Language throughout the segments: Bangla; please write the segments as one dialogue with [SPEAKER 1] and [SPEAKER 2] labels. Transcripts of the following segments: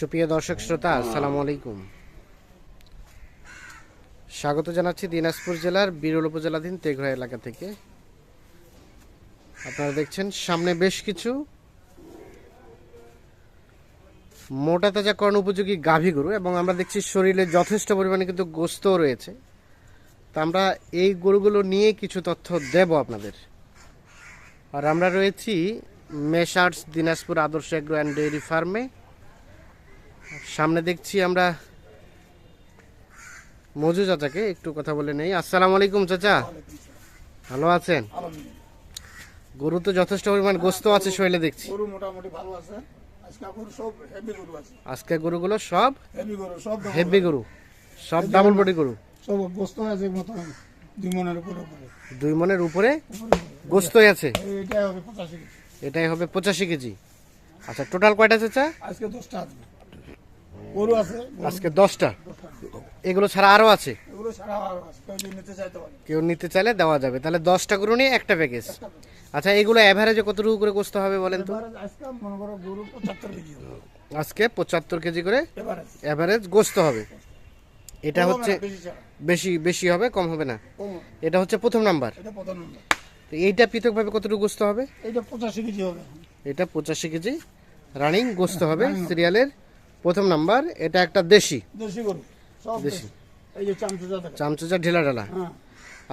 [SPEAKER 1] সুপ্রিয় দর্শক শ্রোতা, আসসালামু আলাইকুম। স্বাগত জানাচ্ছি দিনাজপুর জেলার বিরল উপজেলাধীন তেঘরা এলাকা থেকে। আপনারা দেখছেন, সামনে বেশ কিছু মোটা তাজা তাজাকরণ উপযোগী গাভী গরু এবং আমরা দেখছি শরীরে যথেষ্ট পরিমাণে কিন্তু গোস্তও রয়েছে। তা আমরা এই গরুগুলো নিয়ে কিছু তথ্য দেব আপনাদের। আর আমরা রয়েছি মেশার্স দিনাজপুর আদর্শ এগ্রো অ্যান্ড ডেয়ারি ফার্মে। সামনে দেখছি আমরা মজু চাচাকে একটু কথা বলে নেই। আসসালামু আলাইকুম চাচা। ভালো আছেন? গরু তো যথেষ্ট পরিমাণ গোস্ত আছে শৈলে দেখছি।
[SPEAKER 2] গরু মোটামুটি ভালো আছে। আজকে
[SPEAKER 1] গরুগুলো সব
[SPEAKER 2] হেভি গরু সব
[SPEAKER 1] ডাবল বডি গরু।
[SPEAKER 2] সব গোস্ত আছে দুই মনের উপরে উপরে।
[SPEAKER 1] দুই মনের উপরে
[SPEAKER 2] উপরে
[SPEAKER 1] গোস্তই আছে। এটাই হবে পঁচাশি কেজি। আচ্ছা টোটাল কয়টা চাচা?
[SPEAKER 2] আজকে দশটা আছে। গরু আছে
[SPEAKER 1] আজকে দশটা। এগুলো ছাড়া আরও আছে?
[SPEAKER 2] এগুলো কেউ নিতে চাইতে পারে
[SPEAKER 1] কেউ নিতে চাইলে দেওয়া যাবে। তাহলে দশটা গরু নিয়ে একটা প্যাকেজ আচ্ছা এগুলো অ্যাভারেজে কতটুকু করে গোস্ত হবে বলেন তো?
[SPEAKER 2] আজকে মনে করো গরু পঁচাত্তর কেজি
[SPEAKER 1] আজকে পঁচাত্তর কেজি করে অ্যাভারেজ গোস্ত হবে। এটা হচ্ছে
[SPEAKER 2] বেশি
[SPEAKER 1] বেশি হবে কম হবে না? এটা হচ্ছে প্রথম নাম্বার।
[SPEAKER 2] এটা
[SPEAKER 1] এইটা পৃথকভাবে কতটুকু গোস্ত হবে?
[SPEAKER 2] এইটা পঁচাশি কেজি হবে।
[SPEAKER 1] এটা পঁচাশি কেজি। রানিং গোস্ত হবে। সিরিয়ালের। প্রথম নাম্বার এটা একটা দেশি।
[SPEAKER 2] দেশি গরু। সব দেশি। এই যে
[SPEAKER 1] চামচুচা ঢিলা ঢালা।
[SPEAKER 2] হ্যাঁ।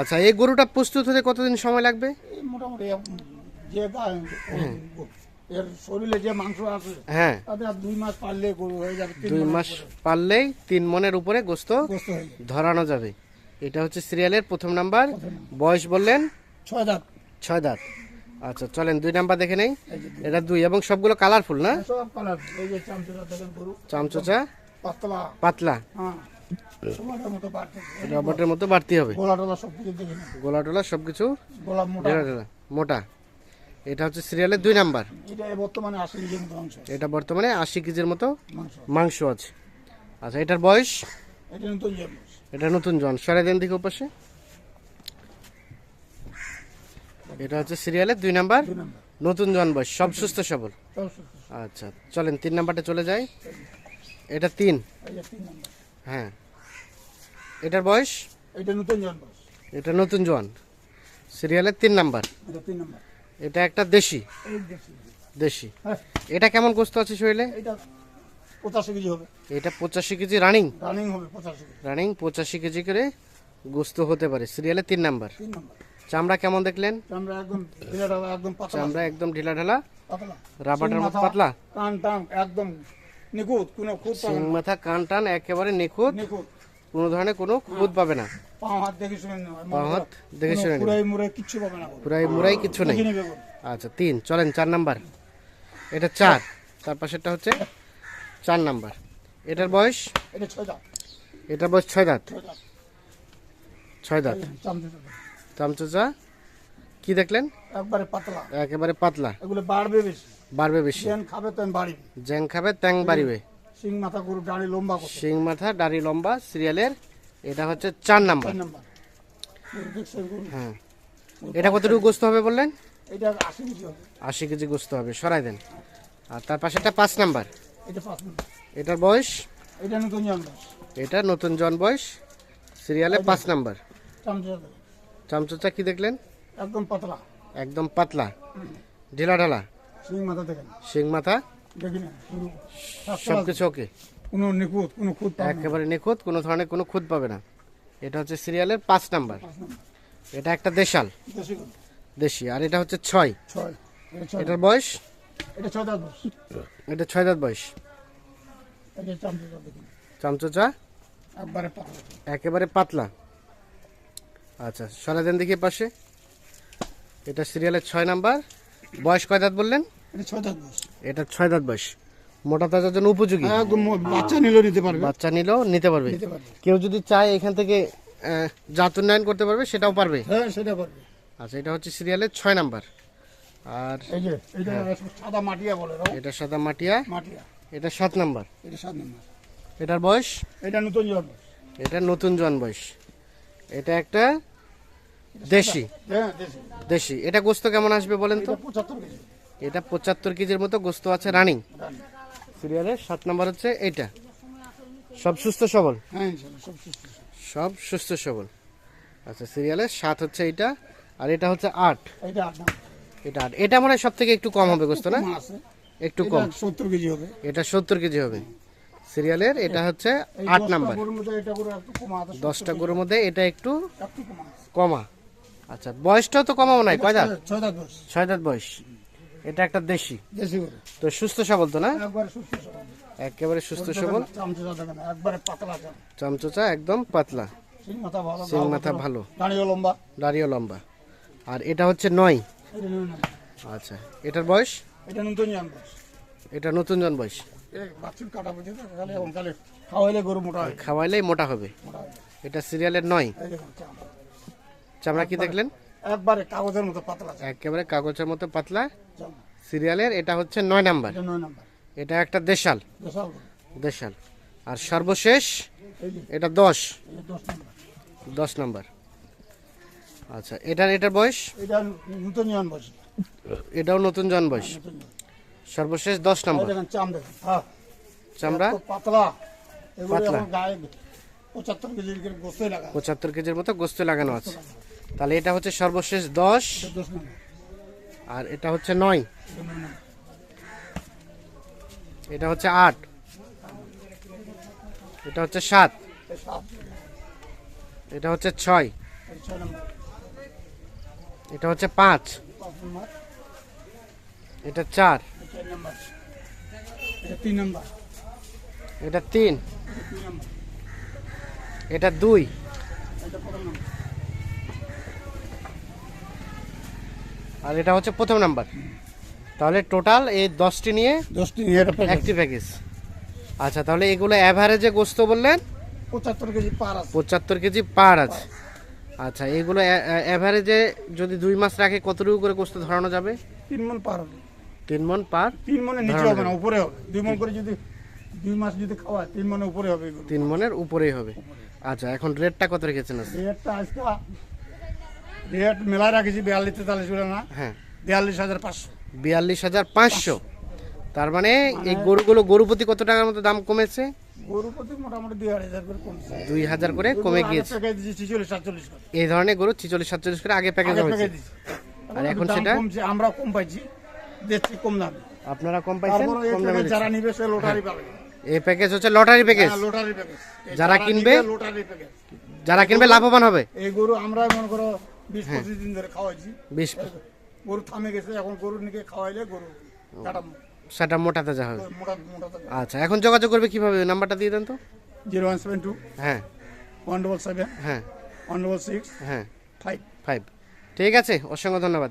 [SPEAKER 1] আচ্ছা এই গরুটা প্রস্তুত হতে কতদিন সময় লাগবে?
[SPEAKER 2] মোটামুটি যে এর শরীরে যে মাংস আছে
[SPEAKER 1] হ্যাঁ।
[SPEAKER 2] তাতে দুই মাস পারলে গরু হয়ে যাবে
[SPEAKER 1] দুই মাস পারলেই তিন মনের উপরে গোস্ত ধরানো যাবে। এটা হচ্ছে সিরিয়ালের প্রথম নাম্বার। বয়স বললেন?
[SPEAKER 2] ছয় দাঁত।
[SPEAKER 1] ছয় দাঁত। আচ্ছা চলেন দুই নাম্বার দেখে নেই। এটা দুই এবং সবগুলো কালারফুল না? চামচোচা
[SPEAKER 2] পাতলা।
[SPEAKER 1] পাতলা।
[SPEAKER 2] হ্যাঁ মতো
[SPEAKER 1] রবার্টের মতো বাড়তি হবে।
[SPEAKER 2] গোলা টোলা সব কিছু দেখে নেন।
[SPEAKER 1] গোলা টোলা সবকিছু
[SPEAKER 2] মোটা।
[SPEAKER 1] এটা হচ্ছে সিরিয়ালের দুই নাম্বার।
[SPEAKER 2] এটা বর্তমানে আশি কেজির মতো মাংস আছে,
[SPEAKER 1] আচ্ছা এটার বয়স?
[SPEAKER 2] এটা নতুন
[SPEAKER 1] জন সাড়ে দিন দিকে পাশে এটা হচ্ছে সিরিয়ালের দুই নাম্বার? নতুন জন বয়স সব সুস্থ সবল?
[SPEAKER 2] সব
[SPEAKER 1] আচ্ছা চলেন তিন নাম্বারটা চলে যাই। এটা তিন? হ্যাঁ। এটার বয়স?
[SPEAKER 2] এটা নতুন জন
[SPEAKER 1] এটা নতুন জন সিরিয়ালের তিন নাম্বার।
[SPEAKER 2] এটা তিন নম্বর।
[SPEAKER 1] এটা একটা দেশি?
[SPEAKER 2] দেশি। হ্যাঁ।
[SPEAKER 1] এটা কেমন গোস্ত আছে শরীরে?
[SPEAKER 2] এটা পঁচাশি কেজি হবে।
[SPEAKER 1] এটা পঁচাশি কেজি রানিং?
[SPEAKER 2] রানিং হবে পঁচাশি কেজি।
[SPEAKER 1] রানিং পঁচাশি কেজি করে গোস্ত হতে পারে। সিরিয়ালের তিন নাম্বার।
[SPEAKER 2] তিন নম্বর।
[SPEAKER 1] চামড়া কেমন দেখলেন?
[SPEAKER 2] চামড়া একদম ঢিলাটা একদম পাতলা।
[SPEAKER 1] চামড়া একদম ঢিলা ঢালা।
[SPEAKER 2] পাতলা।
[SPEAKER 1] রাবারের মতো পাতলা?
[SPEAKER 2] কান টান একদম নিখুঁত কোনো খুঁত
[SPEAKER 1] সিং মাথা কান টান একেবারে নিখুঁত।
[SPEAKER 2] নিখুঁত।
[SPEAKER 1] কোনো ধরনের কোনো খুঁত পাবে না।
[SPEAKER 2] পাও হাত দেখে শুনে নেওয়া
[SPEAKER 1] পাও হাত দেখে শুনে
[SPEAKER 2] পুরাই মুরাই কিচ্ছু পাবে না
[SPEAKER 1] পুরাই মুরাই কিচ্ছু নেই। আচ্ছা তিন। চলেন চার নাম্বার। এটা চার। তার পাশেরটা হচ্ছে চার নাম্বার। এটার বয়স?
[SPEAKER 2] এটা ছয় দাঁত।
[SPEAKER 1] এটার বয়স ছয় দাঁত।
[SPEAKER 2] ছয় দাঁত। চামচা।
[SPEAKER 1] চামচোচা কি দেখলেন?
[SPEAKER 2] একবারে পাতলা।
[SPEAKER 1] একেবারে পাতলা।
[SPEAKER 2] এগুলো বাড়বে বেশি।
[SPEAKER 1] বাড়বে বেশি।
[SPEAKER 2] যেন খাবে তেন বাড়িবে।
[SPEAKER 1] জ্যাং খাবে ট্যাং বাড়িবে।
[SPEAKER 2] সিং মাথা গরু দাঁড়ি লম্বা করতে।
[SPEAKER 1] শিং মাথা দাড়ি লম্বা সিরিয়ালের এটা হচ্ছে চার নাম্বার।
[SPEAKER 2] নাম্বার।
[SPEAKER 1] হ্যাঁ। এটা কতটুকু গোস্ত হবে বললেন?
[SPEAKER 2] এটা আশি কেজি হবে।
[SPEAKER 1] আশি কেজি গোস্ত হবে সরাই দেন। আর তার পাশেটা পাঁচ নাম্বার।
[SPEAKER 2] এটা পাঁচ নাম্বার।
[SPEAKER 1] এটার বয়স?
[SPEAKER 2] এটা নতুন জন্ম
[SPEAKER 1] এটা নতুন জন বয়স। সিরিয়ালে পাঁচ নাম্বার। চামচোচা কি দেখলেন?
[SPEAKER 2] একদম পাতলা।
[SPEAKER 1] একদম পাতলা। ঢিলা ঢালা?
[SPEAKER 2] সিং মাথা দেখেন।
[SPEAKER 1] শিং মাথা? সব কিছু ওকে?
[SPEAKER 2] কোনো নিখুঁত কোনো খুঁত
[SPEAKER 1] একেবারে নিখুঁত কোনো ধরনের কোনো খুঁত পাবে না। এটা হচ্ছে সিরিয়ালের পাঁচ নাম্বার। এটা একটা দেশাল।
[SPEAKER 2] দেশি
[SPEAKER 1] আর এটা হচ্ছে ছয়। এটার বয়স?
[SPEAKER 2] এটা ছয় দাঁত বস
[SPEAKER 1] এটা ছয় দাঁত বয়স। চামচোচা
[SPEAKER 2] একেবারে পাতলা।
[SPEAKER 1] আচ্ছা সরা দেন দেখি পাশে। এটা সিরিয়ালের ছয় নাম্বার। বয়স কয় দাঁত বললেন?
[SPEAKER 2] এটা ছয় দাঁত
[SPEAKER 1] বয়স। মোটা তাজার জন্য উপযোগী।
[SPEAKER 2] একদম বাচ্চা নিলেও নিতে পারবে।
[SPEAKER 1] বাচ্চা নিলেও নিতে পারবে। কেউ যদি চায় এখান থেকে জাত উন্নয়ন করতে পারবে সেটাও পারবে।
[SPEAKER 2] হ্যাঁ সেটা পারবে।
[SPEAKER 1] আচ্ছা এটা হচ্ছে সিরিয়ালের ছয় নাম্বার। আর
[SPEAKER 2] এটা সাদা মাটিয়া বলে
[SPEAKER 1] এটা সাদা মাটিয়া।
[SPEAKER 2] মাটিয়া।
[SPEAKER 1] এটা সাত নাম্বার।
[SPEAKER 2] এটা সাত নম্বর।
[SPEAKER 1] এটার বয়স?
[SPEAKER 2] এটা নতুন জন
[SPEAKER 1] এটা নতুন জন বয়স। এটা একটা দেশি।
[SPEAKER 2] হ্যাঁ দেশি।
[SPEAKER 1] দেশি এটা গোস্ত কেমন আসবে বলেন তো?
[SPEAKER 2] এটা পঁচাত্তর কেজি
[SPEAKER 1] এটা পঁচাত্তর কেজির মতো গোস্ত আছে রানিং। সিরিয়ালের সাত নাম্বার হচ্ছে এইটা সব সুস্থ সবল?
[SPEAKER 2] হ্যাঁ সব সুস্থ
[SPEAKER 1] সব সুস্থ সবল। আচ্ছা সিরিয়ালের সাত হচ্ছে এইটা আর এটা হচ্ছে আট।
[SPEAKER 2] এটা
[SPEAKER 1] এটা আট। এটা মনে হয় সব থেকে একটু কম হবে গোস্ত না? একটু কম।
[SPEAKER 2] সত্তর কেজি হবে।
[SPEAKER 1] এটা সত্তর কেজি হবে। সিরিয়ালের এটা হচ্ছে আট নাম্বার। দশটা গরুর মধ্যে এটা একটু
[SPEAKER 2] কমা।
[SPEAKER 1] আচ্ছা বয়সটাও তো কমাবো নাই কয় দাঁত?
[SPEAKER 2] ছয় দাঁত বয়স।
[SPEAKER 1] এটা একটা দেশি। তো সুস্থ সবল তো না?
[SPEAKER 2] একবারে সুস্থ সবল।
[SPEAKER 1] চামচোচা একদম পাতলা।
[SPEAKER 2] সিং মাথা ভালো দাঁড়িয়ে লম্বা।
[SPEAKER 1] লম্বা। আর এটা হচ্ছে নয়। আচ্ছা এটার বয়স?
[SPEAKER 2] এটা নতুন জান বয়স।
[SPEAKER 1] এটা নতুন জন বয়স।
[SPEAKER 2] খাওয়াইলে গরু মোটা
[SPEAKER 1] খাওয়াইলেই মোটা হবে। এটা সিরিয়ালের নয়। চামড়া। কি দেখলেন?
[SPEAKER 2] একবারে কাগজের মতো পাতলা
[SPEAKER 1] একেবারে কাগজের মতো পাতলা। সিরিয়ালের এটা হচ্ছে নয় নাম্বার।
[SPEAKER 2] এটা
[SPEAKER 1] একটা দেশাল।
[SPEAKER 2] দেশাল
[SPEAKER 1] আর সর্বশেষ এটা দশ।
[SPEAKER 2] দশ নাম্বার।
[SPEAKER 1] আচ্ছা এটার এটার বয়স?
[SPEAKER 2] এটা নতুন জান বয়স
[SPEAKER 1] এটাও নতুন জন বয়স।
[SPEAKER 2] জন।
[SPEAKER 1] সর্বশেষ দশ
[SPEAKER 2] নম্বর
[SPEAKER 1] নাম্বার।
[SPEAKER 2] দেখেন চাম দেখেন হ্যাঁ।
[SPEAKER 1] চামড়া?
[SPEAKER 2] এত পাতলা।
[SPEAKER 1] পাতলা।
[SPEAKER 2] পঁচাত্তর
[SPEAKER 1] কেজির মতো গোস্ত লাগানো আছে। তাহলে এটা হচ্ছে সর্বশেষ দশ। আর এটা হচ্ছে নয়।
[SPEAKER 2] এটা
[SPEAKER 1] হচ্ছে আট। এটা হচ্ছে সাত।
[SPEAKER 2] এটা
[SPEAKER 1] হচ্ছে ছয়।
[SPEAKER 2] এটা
[SPEAKER 1] হচ্ছে পাঁচ। এটা চার।
[SPEAKER 2] চার নাম্বার। এটা তিন নাম্বার।
[SPEAKER 1] এটা তিন?
[SPEAKER 2] এটা দুই?
[SPEAKER 1] আর এটা হচ্ছে প্রথম নাম্বার। তাহলে টোটাল এই দশটি নিয়ে
[SPEAKER 2] দশটি নিয়ে
[SPEAKER 1] একটি প্যাকেজ আচ্ছা তাহলে এগুলো অ্যাভারেজে গোস্ত বললেন?
[SPEAKER 2] পঁচাত্তর কেজি পার আছে।
[SPEAKER 1] পঁচাত্তর কেজি পার আছে। আচ্ছা এগুলো অ্যাভারেজে যদি দুই মাস রাখে কতটুকু করে গোস্ত ধরানো যাবে?
[SPEAKER 2] তিন মন পার হবে।
[SPEAKER 1] তিন মন পার
[SPEAKER 2] তিন মনে নিচে হবে না উপরে হবে। দুই মন করে যদি দুই মাস যদি খাওয়ায় তিন মনে উপরে হবে
[SPEAKER 1] তিন মনের উপরেই হবে। আচ্ছা এখন রেটটা কত রেখেছেন আজকে?
[SPEAKER 2] রেটটা আজকে রেট মেলায় রাখেছি বিয়াল্লিশ তেতাল্লিশ করে না।
[SPEAKER 1] হ্যাঁ।
[SPEAKER 2] বিয়াল্লিশ হাজার পাঁচশো।
[SPEAKER 1] বিয়াল্লিশ হাজার পাঁচশো। তার মানে এই গরুগুলো গরু প্রতি কত টাকার মতো দাম কমেছে?
[SPEAKER 2] গরু প্রতি মোটামুটি দুই আড়াই হাজার করে কমছে।
[SPEAKER 1] দুই হাজার করে কমে গিয়েছে।
[SPEAKER 2] প্যাকেজ দিচ্ছি ছিচল্লিশ সাতচল্লিশ করে।
[SPEAKER 1] এই ধরনের গরু ছিচল্লিশ সাতচল্লিশ করে আগে প্যাকেজ
[SPEAKER 2] আগে
[SPEAKER 1] হয়েছে।
[SPEAKER 2] প্যাকেজ দিচ্ছি
[SPEAKER 1] আর এখন সেটা?
[SPEAKER 2] কমছে আমরা কম পাইছি। দিচ্ছি কম দামে।
[SPEAKER 1] আপনারা কম পাইছেন? কম দামে
[SPEAKER 2] যারা নিবে সে লোটারি পাবে।
[SPEAKER 1] এই প্যাকেজ হচ্ছে লটারি প্যাকেজ
[SPEAKER 2] লোটারি প্যাকেজ
[SPEAKER 1] যারা কিনবে?
[SPEAKER 2] নিবে লোটারি প্যাকেজ
[SPEAKER 1] যারা কিনবে লাভবান হবে।
[SPEAKER 2] এই গরু আমরা মনে করো বিশ
[SPEAKER 1] হ্যাঁ।
[SPEAKER 2] পঁচিশ দিন ধরে খাওয়াইছি।
[SPEAKER 1] বিশ
[SPEAKER 2] গরু থামে গেছে এখন গরু নিকে খাওয়াইলে গরু
[SPEAKER 1] সেটা মোটা তাজা হবে। আচ্ছা এখন যোগাযোগ করবে কীভাবে? নাম্বারটা দিয়ে দেন তো।
[SPEAKER 2] জিরো ওয়ান সেভেন টু
[SPEAKER 1] হ্যাঁ।
[SPEAKER 2] ওয়ান ডবল সেভেন
[SPEAKER 1] হ্যাঁ।
[SPEAKER 2] ওয়ান ডবল সিক্স
[SPEAKER 1] হ্যাঁ।
[SPEAKER 2] ফাইভ।
[SPEAKER 1] ফাইভ। ঠিক আছে অসংখ্য ধন্যবাদ।